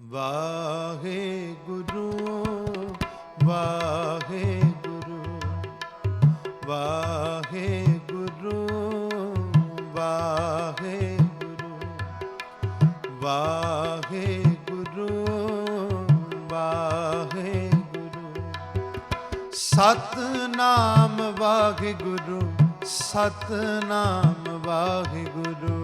ਵਾਹਿਗੁਰੂ ਵਾਹਿਗੁਰੂ ਵਾਹਿਗੁਰੂ ਵਾਹਿਗੁਰੂ ਵਾਹਿਗੁਰੂ ਵਾਹਿਗੁਰੂ। ਸਤਨਾਮ ਵਾਹਿਗੁਰੂ ਸਤਨਾਮ ਵਾਹਿਗੁਰੂ।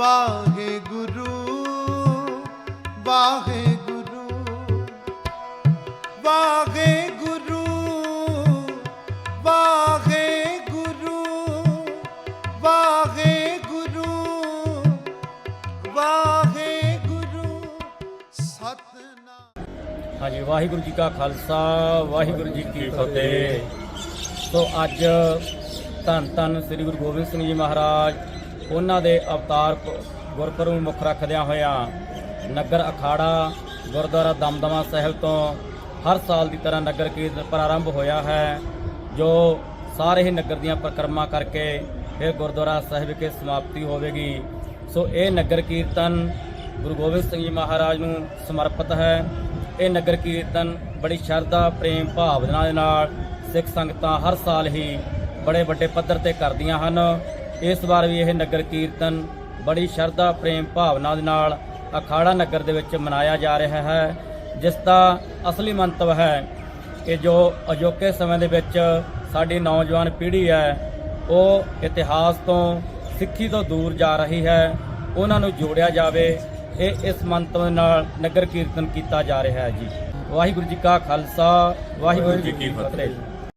ਵਾਹਿਗੁਰੂ ਵਾਹਿਗੁਰੂ ਵਾਹਿਗੁਰੂ ਵਾਹਿਗੁਰੂ ਵਾਹਿਗੁਰੂ ਵਾਹਿਗੁਰੂ, ਸਤਨਾਮ। ਹਾਂਜੀ, ਵਾਹਿਗੁਰੂ ਜੀ ਕਾ ਖਾਲਸਾ, ਵਾਹਿਗੁਰੂ ਜੀ ਕੀ ਫਤਿਹ। ਸੋ ਅੱਜ ਧੰਨ ਧੰਨ ਸ੍ਰੀ ਗੁਰੂ ਗੋਬਿੰਦ ਸਿੰਘ ਜੀ ਮਹਾਰਾਜ ਉਹਨਾਂ ਦੇ ਅਵਤਾਰ ਗੁਰਪੁਰਬ ਨੂੰ ਮੁੱਖ ਰੱਖਦਿਆਂ ਹੋਇਆਂ ਨਗਰ ਅਖਾੜਾ, ਗੁਰਦੁਆਰਾ ਦਮਦਮਾ ਸਾਹਿਬ ਤੋਂ ਹਰ ਸਾਲ ਦੀ ਤਰ੍ਹਾਂ ਨਗਰ ਕੀਰਤਨ ਪ੍ਰਾਰੰਭ ਹੋਇਆ ਹੈ, ਜੋ ਸਾਰੇ ਹੀ ਨਗਰ ਦੀਆਂ ਪਰਿਕਰਮਾ ਕਰਕੇ ਫਿਰ ਗੁਰਦੁਆਰਾ ਸਾਹਿਬ ਵਿਖੇ ਸਮਾਪਤੀ ਹੋਵੇਗੀ। ਸੋ ਇਹ ਨਗਰ ਕੀਰਤਨ ਗੁਰੂ ਗੋਬਿੰਦ ਸਿੰਘ ਜੀ ਮਹਾਰਾਜ ਨੂੰ ਸਮਰਪਿਤ ਹੈ। ਇਹ ਨਗਰ ਕੀਰਤਨ ਬੜੀ ਸ਼ਰਧਾ, ਪ੍ਰੇਮ ਭਾਵਨਾ ਦੇ ਨਾਲ ਸਿੱਖ ਸੰਗਤਾਂ ਹਰ ਸਾਲ ਹੀ ਬੜੇ ਵੱਡੇ ਪੱਧਰ ਤੇ ਕਰਦੀਆਂ ਹਨ। ਇਸ ਵਾਰ ਵੀ ਇਹ ਨਗਰ ਕੀਰਤਨ ਬੜੀ ਸ਼ਰਧਾ, ਪ੍ਰੇਮ ਭਾਵਨਾ ਦੇ ਨਾਲ ਅਖਾੜਾ ਨਗਰ ਦੇ ਵਿੱਚ ਮਨਾਇਆ ਜਾ ਰਿਹਾ ਹੈ, ਜਿਸ ਦਾ ਅਸਲੀ ਮੰਤਵ ਹੈ ਕਿ ਜੋ ਅਜੋਕੇ ਸਮੇਂ ਦੇ ਵਿੱਚ ਸਾਡੀ ਨੌਜਵਾਨ ਪੀੜ੍ਹੀ ਹੈ, ਉਹ ਇਤਿਹਾਸ ਤੋਂ, ਸਿੱਖੀ ਤੋਂ ਦੂਰ ਜਾ ਰਹੀ ਹੈ, ਉਹਨਾਂ ਨੂੰ ਜੋੜਿਆ ਜਾਵੇ, ਇਹ ਇਸ ਮੰਤਵ ਨਾਲ ਨਗਰ ਕੀਰਤਨ ਕੀਤਾ ਜਾ ਰਿਹਾ ਹੈ ਜੀ। ਵਾਹਿਗੁਰੂ ਜੀ ਕਾ ਖਾਲਸਾ, ਵਾਹਿਗੁਰੂ ਜੀ ਕੀ ਫਤਿਹ।